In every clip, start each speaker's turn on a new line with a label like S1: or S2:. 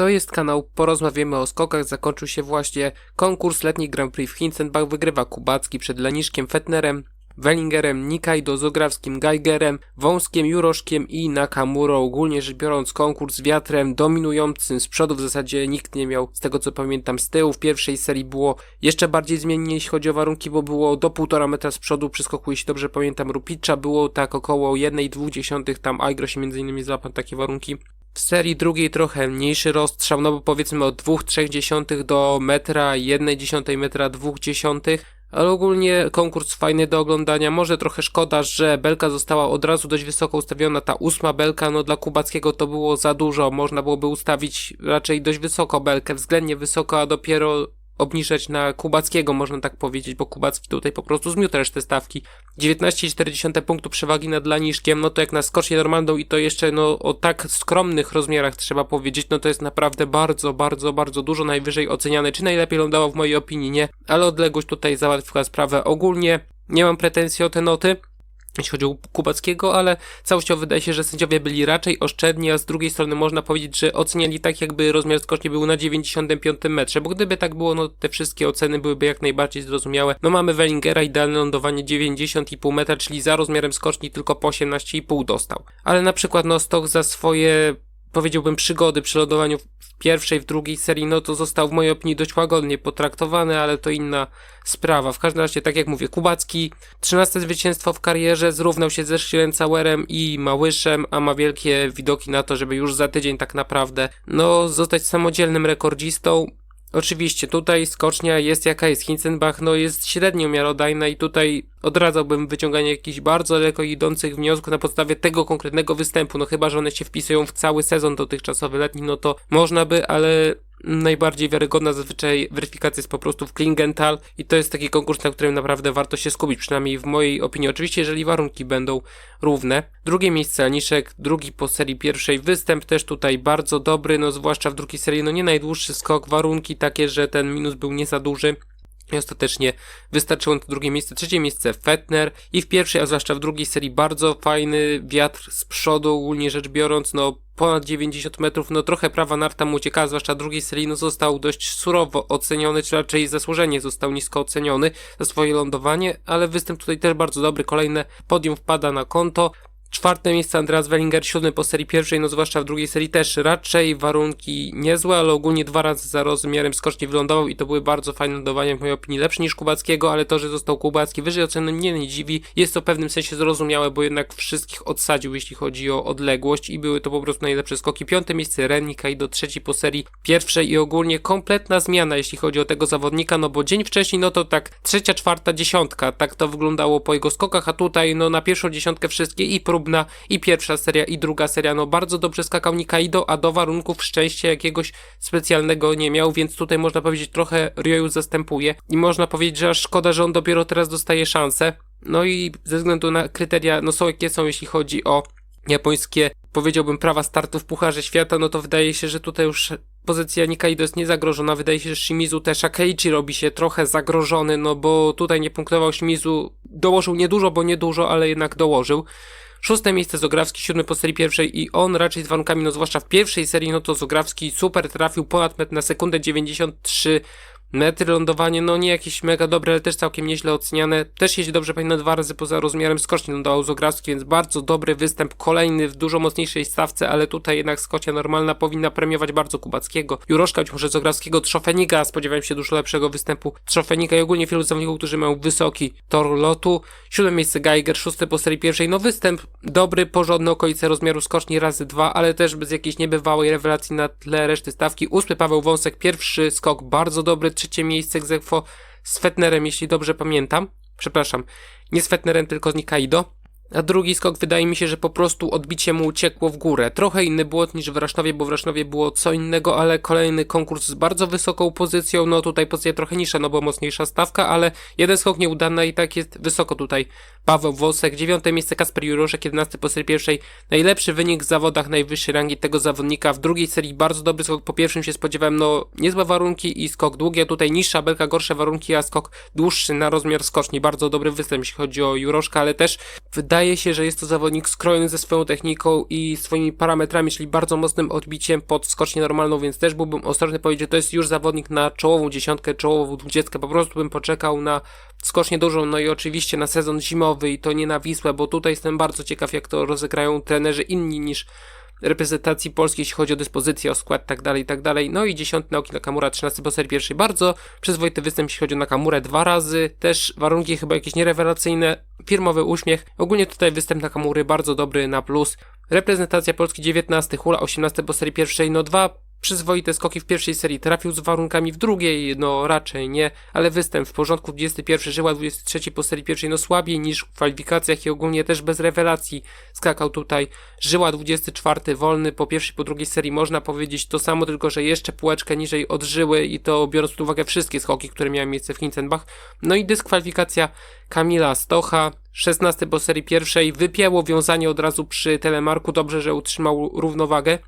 S1: To jest kanał Porozmawiamy o skokach. Zakończył się właśnie konkurs letni Grand Prix w Hinzenbach. Wygrywa Kubacki przed Leniszkiem Fetnerem, Wellingerem, Nikaido, Zograwskim, Geigerem, Wąskiem, Juroszkiem i Nakamurą. Ogólnie rzecz biorąc konkurs wiatrem dominującym z przodu w zasadzie nikt nie miał, z tego co pamiętam, z tyłu. W pierwszej serii było jeszcze bardziej zmiennie jeśli chodzi o warunki, bo było do 1,5 metra z przodu przy skoku, jeśli dobrze pamiętam, Rupicza. Było tak około 1,2, tam Aigro się między innymi złapał takie warunki. W serii drugiej trochę mniejszy rozstrzał, no bo powiedzmy od 2,3 do metra, 1,1 metra, 2,1. Ale ogólnie konkurs fajny do oglądania. Może trochę szkoda, że belka została od razu dość wysoko ustawiona. Ta ósma belka, no dla Kubackiego to było za dużo. Można byłoby ustawić raczej dość wysoko belkę, względnie wysoko, a dopiero obniżać na Kubackiego, można tak powiedzieć, bo Kubacki tutaj po prostu zmiótł resztę stawki. 19,4 punktu przewagi nad Laniszkiem, no to jak na skocznie normalną i to jeszcze no o tak skromnych rozmiarach trzeba powiedzieć, no to jest naprawdę bardzo, bardzo, bardzo dużo najwyżej oceniane, czy najlepiej lądował w mojej opinii, nie, ale odległość tutaj załatwiła sprawę ogólnie. Nie mam pretensji o te noty, jeśli chodzi o Kubackiego, ale całościowo wydaje się, że sędziowie byli raczej oszczędni, a z drugiej strony można powiedzieć, że oceniali tak, jakby rozmiar skoczni był na 95 metrze, bo gdyby tak było, no te wszystkie oceny byłyby jak najbardziej zrozumiałe. No mamy Wellingera, idealne lądowanie 90,5 metra, czyli za rozmiarem skoczni tylko po 18,5 dostał. Ale na przykład no Stoch za swoje powiedziałbym, przygody przy lądowaniu w pierwszej, w drugiej serii, no to został w mojej opinii dość łagodnie potraktowany, ale to inna sprawa. W każdym razie, tak jak mówię, Kubacki, 13 zwycięstwo w karierze, zrównał się ze Schliencauerem i Małyszem, a ma wielkie widoki na to, żeby już za tydzień tak naprawdę, no, zostać samodzielnym rekordzistą. Oczywiście tutaj skocznia jest jaka jest. Hinzenbach no jest średnio miarodajna i tutaj odradzałbym wyciąganie jakichś bardzo daleko idących wniosków na podstawie tego konkretnego występu. No chyba, że one się wpisują w cały sezon dotychczasowy letni, no to można by, ale najbardziej wiarygodna zazwyczaj weryfikacja jest po prostu w Klingenthal i to jest taki konkurs, na którym naprawdę warto się skupić, przynajmniej w mojej opinii. Oczywiście, jeżeli warunki będą równe. Drugie miejsce Aniszek, drugi po serii pierwszej występ też tutaj bardzo dobry, no zwłaszcza w drugiej serii, no nie najdłuższy skok, warunki takie, że ten minus był nie za duży. I ostatecznie wystarczyło to drugie miejsce, trzecie miejsce Fetner i w pierwszej, a zwłaszcza w drugiej serii bardzo fajny wiatr z przodu, ogólnie rzecz biorąc, no ponad 90 metrów, no trochę prawa narta mu uciekała, zwłaszcza drugiej serii, no został dość surowo oceniony, czy raczej zasłużenie został nisko oceniony za swoje lądowanie, ale występ tutaj też bardzo dobry, kolejne podium wpada na konto, Czwarte miejsce Andreas Wellinger, siódmy po serii pierwszej, no zwłaszcza w drugiej serii też raczej warunki niezłe, ale ogólnie dwa razy za rozmiarem skocznie wylądował i to były bardzo fajne lądowania w mojej opinii, lepsze niż Kubackiego, ale to, że został Kubacki wyżej oceny mnie nie dziwi, jest to w pewnym sensie zrozumiałe, bo jednak wszystkich odsadził jeśli chodzi o odległość i były to po prostu najlepsze skoki. Piąte miejsce Renika i do trzeciej po serii pierwszej i ogólnie kompletna zmiana jeśli chodzi o tego zawodnika, no bo dzień wcześniej no to tak trzecia, czwarta, dziesiątka, tak to wyglądało po jego skokach, a tutaj no na pierwszą dziesiątkę wszystkie i prób próbna i pierwsza seria i druga seria, no bardzo dobrze skakał Nikaido, a do warunków szczęścia jakiegoś specjalnego nie miał, więc tutaj można powiedzieć trochę Ryoyu zastępuje i można powiedzieć, że aż szkoda, że on dopiero teraz dostaje szansę. No i ze względu na kryteria, no są jakie są, jeśli chodzi o japońskie, powiedziałbym, prawa startu w Pucharze Świata, no to wydaje się, że tutaj już pozycja Nikaido jest niezagrożona. Wydaje się, że Shimizu też Akeichi robi się trochę zagrożony, no bo tutaj nie punktował Shimizu, dołożył niedużo, bo niedużo, ale jednak dołożył. Szóste miejsce Zograwski, siódmy po serii pierwszej i on raczej z warunkami, no zwłaszcza w pierwszej serii, no to Zograwski super trafił ponad metr na sekundę 93 Metry, lądowanie, no nie jakieś mega dobre, ale też całkiem nieźle oceniane. Też jeździ dobrze, pamiętam dwa razy poza rozmiarem skoczni lądował Zograwski, więc bardzo dobry występ, kolejny w dużo mocniejszej stawce, ale tutaj jednak skocia normalna powinna premiować bardzo Kubackiego. Juroszka, być może Zograwskiego, Trzofenika, spodziewałem się dużo lepszego występu Trzofenika i ogólnie wielu zawodników, którzy mają wysoki tor lotu. Siódme miejsce Geiger, szósty po serii pierwszej, no występ dobry, porządny, okolice rozmiaru skoczni razy dwa, ale też bez jakiejś niebywałej rewelacji na tle reszty stawki. Ósmy Paweł Wąsek, pierwszy skok bardzo dobry, trzecie miejsce egzekwo z Fetnerem, jeśli dobrze pamiętam. Przepraszam, nie z Fetnerem, tylko z Nikaido. A drugi skok wydaje mi się, że po prostu odbicie mu uciekło w górę. Trochę inny błot niż w Rasznowie, bo w Rasznowie było co innego, ale kolejny konkurs z bardzo wysoką pozycją. No tutaj pozycja trochę niższa, no bo mocniejsza stawka, ale jeden skok nieudany i tak jest wysoko tutaj. Paweł Wosek, dziewiąte miejsce Kasper Juroszek, 11 po serii pierwszej. Najlepszy wynik w zawodach najwyższej rangi tego zawodnika. W drugiej serii bardzo dobry skok. Po pierwszym się spodziewałem, no niezłe warunki i skok długi, a tutaj niższa belka, gorsze warunki, a skok dłuższy na rozmiar skoczni. Bardzo dobry występ, jeśli chodzi o Juroszka, ale też wydaje wydaje się, że jest to zawodnik skrojony ze swoją techniką i swoimi parametrami, czyli bardzo mocnym odbiciem pod skocznię normalną, więc też byłbym ostrożny powiedzieć, że to jest już zawodnik na czołową dziesiątkę, czołową dwudziestkę, po prostu bym poczekał na skocznię dużą, no i oczywiście na sezon zimowy i to nie na Wisłę, bo tutaj jestem bardzo ciekaw, jak to rozegrają trenerzy inni niż reprezentacji polskiej, jeśli chodzi o dyspozycję, o skład, tak dalej, tak dalej. No i 10 Naoki Nakamura, 13 po serii pierwszej. Bardzo przyzwoity występ, jeśli chodzi o Nakamurę, dwa razy. Też warunki chyba jakieś nierewelacyjne. Firmowy uśmiech. Ogólnie tutaj występ Nakamury bardzo dobry na plus. Reprezentacja Polski 19, Hula 18 po serii pierwszej, no dwa przyzwoite skoki w pierwszej serii, trafił z warunkami w drugiej, no raczej nie, ale występ w porządku 21, żyła 23 po serii pierwszej, no słabiej niż w kwalifikacjach i ogólnie też bez rewelacji skakał tutaj, żyła 24, wolny po pierwszej, po drugiej serii, można powiedzieć to samo, tylko że jeszcze półeczkę niżej od żyły i to biorąc pod uwagę wszystkie skoki, które miały miejsce w Hinzenbach, no i dyskwalifikacja Kamila Stocha, 16 po serii pierwszej, wypięło wiązanie od razu przy telemarku, dobrze, że utrzymał równowagę,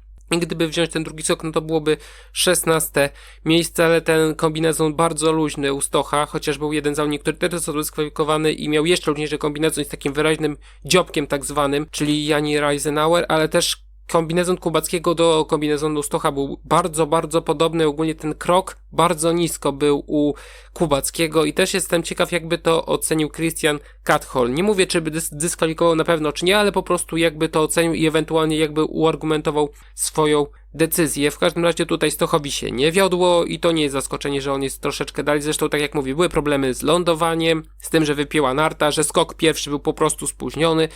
S1: gdyby wziąć ten drugi sok, no to byłoby 16 miejsce, ale ten kombinezon bardzo luźny u Stocha, chociaż był jeden zawodnik, który też został dyskwalifikowany i miał jeszcze luźniejszy kombinezon z takim wyraźnym dziobkiem tak zwanym, czyli Jani Reisenauer, ale też kombinezon Kubackiego do kombinezonu Stocha był bardzo, bardzo podobny. Ogólnie ten krok bardzo nisko był u Kubackiego i też jestem ciekaw, jakby to ocenił Christian Kathol. Nie mówię, czy by dys dyskwalifikował na pewno, czy nie, ale po prostu jakby to ocenił i ewentualnie jakby uargumentował swoją decyzję. W każdym razie tutaj Stochowi się nie wiodło i to nie jest zaskoczenie, że on jest troszeczkę dalej. Zresztą, tak jak mówię, były problemy z lądowaniem, z tym, że wypięła narta, że skok pierwszy był po prostu spóźniony.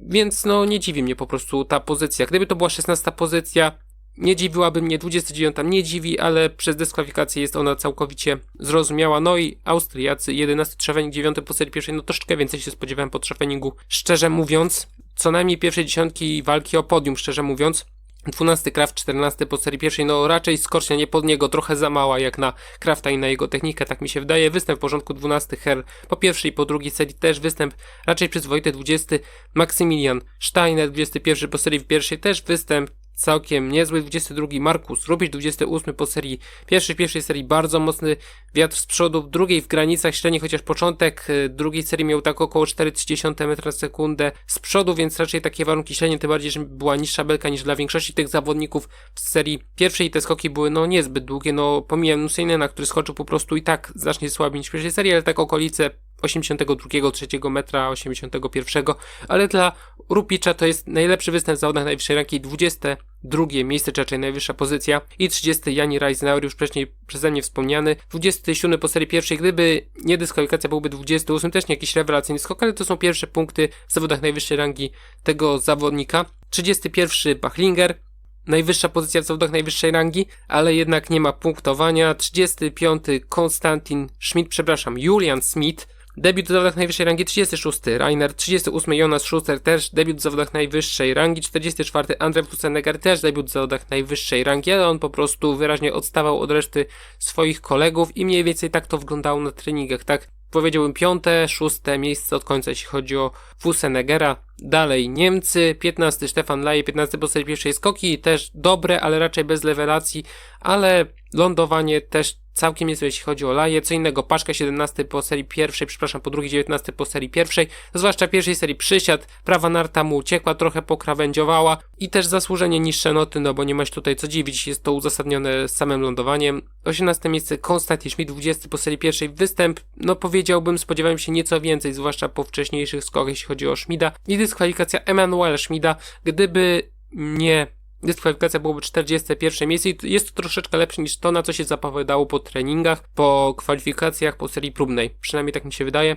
S1: Więc no nie dziwi mnie po prostu ta pozycja. Gdyby to była 16 pozycja, nie dziwiłaby mnie, 29 nie dziwi, ale przez dyskwalifikację jest ona całkowicie zrozumiała. No i Austriacy, 11 trzewenik, 9 po serii pierwszej, no troszeczkę więcej się spodziewałem po trzeweningu. Szczerze mówiąc, co najmniej pierwsze dziesiątki walki o podium, szczerze mówiąc. 12 Kraft, 14 po serii pierwszej, no raczej skocznia nie pod niego, trochę za mała jak na Krafta i na jego technikę, tak mi się wydaje. Występ w porządku 12 Her po pierwszej i po drugiej serii też występ raczej przyzwoity. 20 Maksymilian Steiner, 21 po serii pierwszej też występ całkiem niezły. 22 Markus Rubicz, 28 po serii pierwszej, pierwszej serii bardzo mocny wiatr z przodu, drugiej w granicach średniej, chociaż początek y, drugiej serii miał tak około 4,3 m na sekundę z przodu, więc raczej takie warunki średnie, tym bardziej, że była niższa belka niż dla większości tych zawodników w serii pierwszej. Te skoki były no niezbyt długie, no pomijam Nusainena, który skoczył po prostu i tak znacznie słabiej niż w pierwszej serii, ale tak okolice 82, 3 metra, 81, ale dla Rupicza to jest najlepszy występ w zawodach najwyższej ranki, 22 miejsce, czy raczej najwyższa pozycja i 30 Jani Reisenauer, już wcześniej przeze mnie wspomniany, 27 po serii pierwszej, gdyby nie dyskwalifikacja byłby 28, też nie jakiś rewelacyjny skok, ale to są pierwsze punkty w zawodach najwyższej rangi tego zawodnika. 31 Bachlinger, najwyższa pozycja w zawodach najwyższej rangi, ale jednak nie ma punktowania. 35 Konstantin Schmidt, przepraszam, Julian Smith, Debiut w zawodach najwyższej rangi 36, Rainer 38, Jonas Schuster też debiut w zawodach najwyższej rangi 44, Andrzej Fusenegar też debiut w zawodach najwyższej rangi, ale on po prostu wyraźnie odstawał od reszty swoich kolegów i mniej więcej tak to wyglądało na treningach, tak? Powiedziałbym piąte, szóste miejsce od końca, jeśli chodzi o Fusenegera. Dalej Niemcy, 15 Stefan Laje, 15 po serii pierwszej skoki, też dobre, ale raczej bez lewelacji, ale lądowanie też całkiem niezłe, jeśli chodzi o Laje. Co innego, Paszka 17 po serii pierwszej, przepraszam, po drugiej 19 po serii pierwszej, zwłaszcza pierwszej serii przysiadł, prawa narta mu uciekła, trochę pokrawędziowała i też zasłużenie niższe noty, no bo nie masz tutaj co dziwić, jest to uzasadnione samym lądowaniem. 18 miejsce Konstantin Schmidt, 20 po serii pierwszej występ, no powiedziałbym, spodziewałem się nieco więcej, zwłaszcza po wcześniejszych skokach, jeśli chodzi o Schmida i dyskwalifikacja Emanuela Schmida, gdyby nie dyskwalifikacja byłoby 41 miejsce i jest to troszeczkę lepsze niż to, na co się zapowiadało po treningach, po kwalifikacjach, po serii próbnej. Przynajmniej tak mi się wydaje.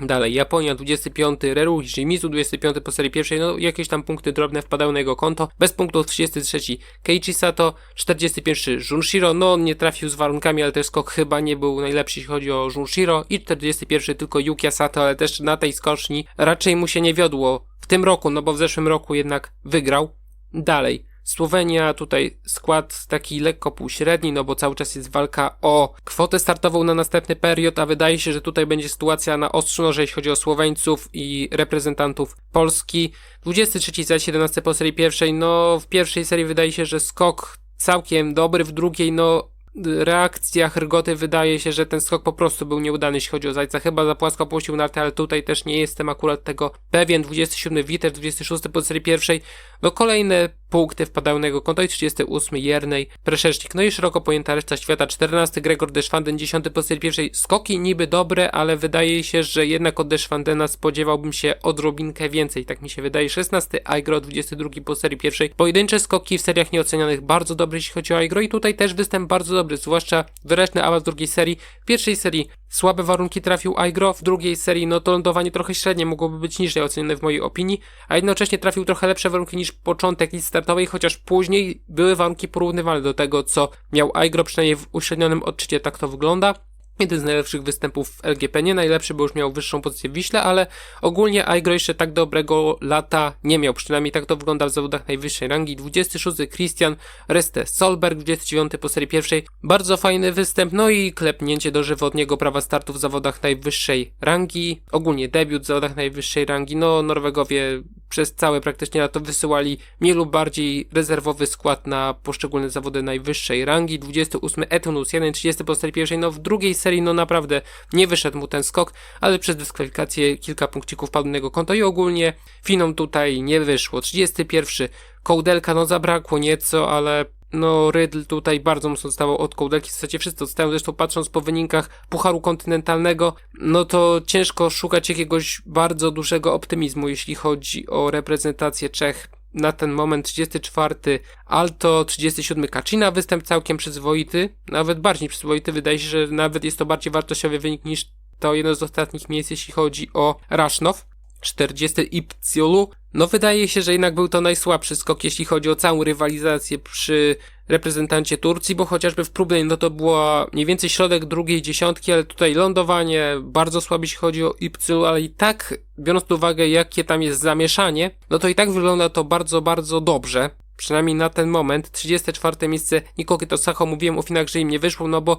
S1: Dalej, Japonia 25, Reru Shimizu 25 po serii pierwszej, no jakieś tam punkty drobne wpadały na jego konto, bez punktów 33 Keiichi Sato, 41 Junshiro, no on nie trafił z warunkami, ale też skok chyba nie był najlepszy jeśli chodzi o Junshiro i 41 tylko Yukia Sato, ale też na tej skoczni raczej mu się nie wiodło w tym roku, no bo w zeszłym roku jednak wygrał. Dalej, Słowenia tutaj skład taki lekko półśredni, no bo cały czas jest walka o kwotę startową na następny period, a wydaje się, że tutaj będzie sytuacja na ostrzu noże, jeśli chodzi o Słoweńców i reprezentantów Polski. 23 za 17 po serii pierwszej, no w pierwszej serii wydaje się, że skok całkiem dobry, w drugiej no reakcjach Rgoty wydaje się, że ten skok po prostu był nieudany, jeśli chodzi o Zajca. Chyba za płasko puścił nartę, ale tutaj też nie jestem akurat tego pewien. 27 Witer, 26 po serii pierwszej. No kolejne punkty wpadają na jego konto i 38 Jernej Preszecznik. No i szeroko pojęta reszta świata. 14 Gregor Deschwanden, 10 po serii pierwszej. Skoki niby dobre, ale wydaje się, że jednak od Deschwandena spodziewałbym się odrobinkę więcej. Tak mi się wydaje. 16 Aigro, 22 po serii pierwszej. Pojedyncze skoki w seriach nieocenianych bardzo dobre, jeśli chodzi o Aigro i tutaj też występ bardzo dobry, zwłaszcza wyraźny awans drugiej serii. W pierwszej serii słabe warunki trafił Aigro, w drugiej serii no to lądowanie trochę średnie, mogłoby być niżej ocenione w mojej opinii, a jednocześnie trafił trochę lepsze warunki niż początek listy startowej, chociaż później były warunki porównywalne do tego, co miał Aigro, przynajmniej w uśrednionym odczycie tak to wygląda. Jeden z najlepszych występów w LGP, nie najlepszy, bo już miał wyższą pozycję w Wiśle, ale ogólnie Aigro jeszcze tak dobrego lata nie miał, przynajmniej tak to wygląda w zawodach najwyższej rangi. 26 Christian Reste Solberg, 29 po serii pierwszej, bardzo fajny występ, no i klepnięcie dożywotniego prawa startu w zawodach najwyższej rangi, ogólnie debiut w zawodach najwyższej rangi, no Norwegowie przez całe praktycznie lato wysyłali mniej lub bardziej rezerwowy skład na poszczególne zawody najwyższej rangi. 28 Etonus 1, 30 po serii pierwszej, no w drugiej serii no naprawdę nie wyszedł mu ten skok, ale przez dyskwalifikację kilka punkcików padł na jego konto i ogólnie Finom tutaj nie wyszło. 31 Kołdelka no zabrakło nieco, ale no Rydl tutaj bardzo mocno odstawał od kołdelki, w zasadzie wszyscy odstają, zresztą patrząc po wynikach Pucharu Kontynentalnego, no to ciężko szukać jakiegoś bardzo dużego optymizmu, jeśli chodzi o reprezentację Czech na ten moment. 34 Alto, 37 Kacina, występ całkiem przyzwoity, nawet bardziej przyzwoity, wydaje się, że nawet jest to bardziej wartościowy wynik niż to jedno z ostatnich miejsc, jeśli chodzi o Rasznow. 40 Ipciolu. No wydaje się, że jednak był to najsłabszy skok, jeśli chodzi o całą rywalizację przy reprezentancie Turcji, bo chociażby w próbnej no to była mniej więcej środek drugiej dziesiątki, ale tutaj lądowanie bardzo słabe jeśli chodzi o Ipciolu, ale i tak biorąc pod uwagę jakie tam jest zamieszanie, no to i tak wygląda to bardzo, bardzo dobrze. Przynajmniej na ten moment. 34 miejsce Nikoki Tosacho. Mówiłem o finach, że im nie wyszło, no bo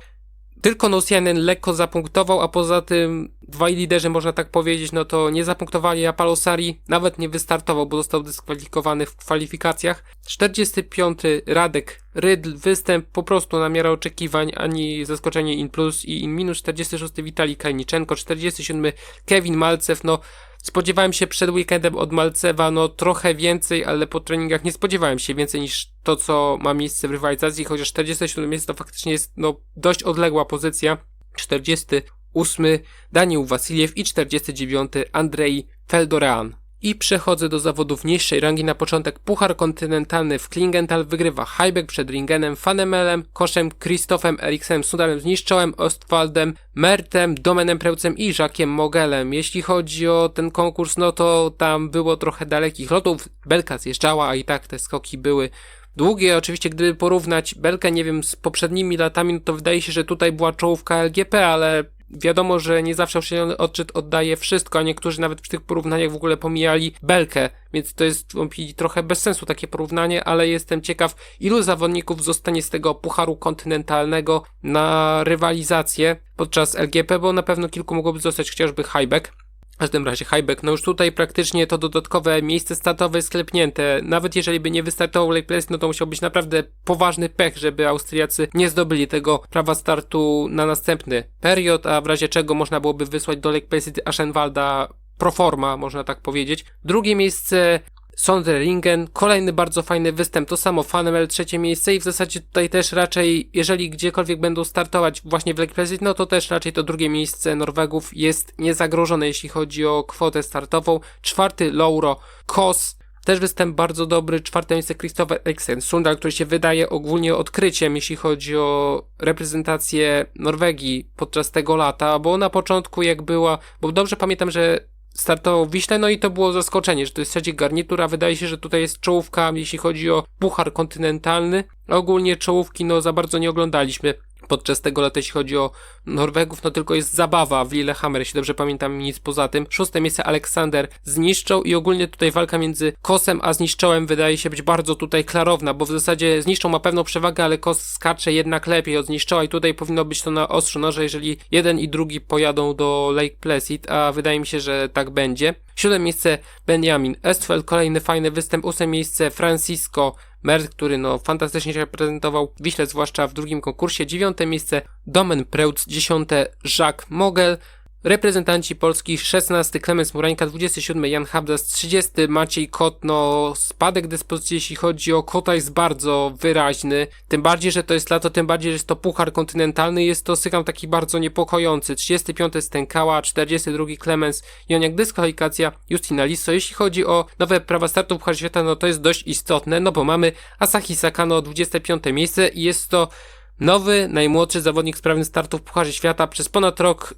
S1: tylko Nosianen lekko zapunktował, a poza tym dwaj liderzy, można tak powiedzieć, no to nie zapunktowali, a Palosari nawet nie wystartował, bo został dyskwalifikowany w kwalifikacjach. 45. Radek Rydl, występ po prostu na miarę oczekiwań, ani zaskoczenie in plus i in minus. 46. Witali Kajniczenko, 47. Kevin Malcew, no Spodziewałem się przed weekendem od Malcewa no trochę więcej, ale po treningach nie spodziewałem się więcej niż to, co ma miejsce w rywalizacji, chociaż 47 miejsce to faktycznie jest no dość odległa pozycja. 48 Daniel Wasiliew i 49 Andrzej Feldorean. I przechodzę do zawodów niższej rangi na początek. Puchar kontynentalny w Klingenthal wygrywa Heibeck przed Ringenem, Fanemelem, Koszem, Krzysztofem Eriksenem, Sudarem Zniszczołem, Ostwaldem, Mertem, Domenem Preucem i Jackiem Mogelem. Jeśli chodzi o ten konkurs, no to tam było trochę dalekich lotów. Belka zjeżdżała, a i tak te skoki były długie. Oczywiście, gdyby porównać Belkę, nie wiem, z poprzednimi latami, no to wydaje się, że tutaj była czołówka LGP, ale Wiadomo, że nie zawsze oświetlony odczyt oddaje wszystko, a niektórzy nawet przy tych porównaniach w ogóle pomijali belkę, więc to jest trochę bez sensu takie porównanie, ale jestem ciekaw, ilu zawodników zostanie z tego pucharu kontynentalnego na rywalizację podczas LGP, bo na pewno kilku mogłoby zostać chociażby Highback. W każdym razie Highback, no już tutaj praktycznie to dodatkowe miejsce startowe jest sklepnięte. Nawet jeżeli by nie wystartował Lake Place, no to musiał być naprawdę poważny pech, żeby Austriacy nie zdobyli tego prawa startu na następny period, a w razie czego można byłoby wysłać do Lake Place Aschenwalda proforma, można tak powiedzieć. Drugie miejsce Sondringen, kolejny bardzo fajny występ, to samo Fanemel, trzecie miejsce i w zasadzie tutaj też raczej, jeżeli gdziekolwiek będą startować właśnie w Lake no to też raczej to drugie miejsce Norwegów jest niezagrożone, jeśli chodzi o kwotę startową. Czwarty Lauro Kos, też występ bardzo dobry. Czwarte miejsce Christopher Eriksen Sundal, który się wydaje ogólnie odkryciem, jeśli chodzi o reprezentację Norwegii podczas tego lata, bo na początku jak była, bo dobrze pamiętam, że startował Wiśle, no i to było zaskoczenie, że to jest trzeci garnitur, a wydaje się, że tutaj jest czołówka, jeśli chodzi o puchar kontynentalny. Ogólnie czołówki, no za bardzo nie oglądaliśmy podczas tego lata, jeśli chodzi o Norwegów, no tylko jest zabawa w Lillehammer, jeśli dobrze pamiętam, nic poza tym. Szóste miejsce Aleksander zniszczą i ogólnie tutaj walka między Kosem a Zniszczołem wydaje się być bardzo tutaj klarowna, bo w zasadzie Zniszczą ma pewną przewagę, ale Kos skacze jednak lepiej od Zniszczoła i tutaj powinno być to na ostrzu noże, jeżeli jeden i drugi pojadą do Lake Placid, a wydaje mi się, że tak będzie. Siódme miejsce Benjamin Estfeld, kolejny fajny występ. Ósme miejsce Francisco Merz, który no fantastycznie się prezentował, Wiśle zwłaszcza w drugim konkursie, dziewiąte miejsce Domen Preutz, dziesiąte Jacques Mogel, Reprezentanci Polski 16 Klemens Murańka, 27 Jan Habdas, 30 Maciej Kot, no spadek dyspozycji jeśli chodzi o Kota jest bardzo wyraźny, tym bardziej, że to jest lato, tym bardziej, że jest to puchar kontynentalny, jest to sygnał taki bardzo niepokojący, 35 Stękała, 42 Klemens, Joniak dyskwalifikacja Justina Lisso, jeśli chodzi o nowe prawa startu w Pucharze Świata, no to jest dość istotne, no bo mamy Asahi Sakano 25 miejsce i jest to nowy, najmłodszy zawodnik sprawny startu w Pucharze Świata. Przez ponad rok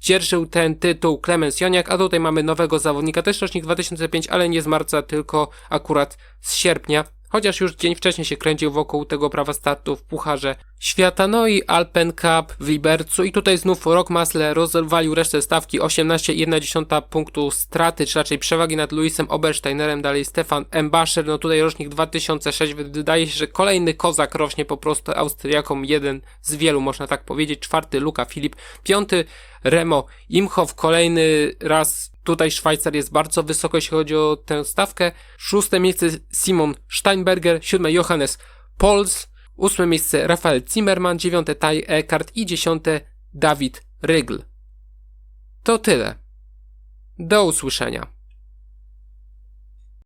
S1: dzierżył ten tytuł Klemens Joniak, a tutaj mamy nowego zawodnika, też rocznik 2005, ale nie z marca, tylko akurat z sierpnia. Chociaż już dzień wcześniej się kręcił wokół tego prawa startu w Pucharze Świata. No i Alpen Cup w Libercu. I tutaj znów Rock Masle rozwalił resztę stawki 18,1 punktu straty, czy raczej przewagi nad Luisem Obersteinerem. Dalej Stefan Embasher. No tutaj rocznik 2006. Wydaje się, że kolejny kozak rośnie po prostu Austriakom. Jeden z wielu, można tak powiedzieć. Czwarty Luka Filip. Piąty Remo Imhoff. Kolejny raz Tutaj Szwajcar jest bardzo wysoko, jeśli chodzi o tę stawkę. Szóste miejsce Simon Steinberger, siódme Johannes Pols, ósme miejsce Rafael Zimmermann, dziewiąte Tai Eckart i dziesiąte Dawid Rygl. To tyle. Do usłyszenia.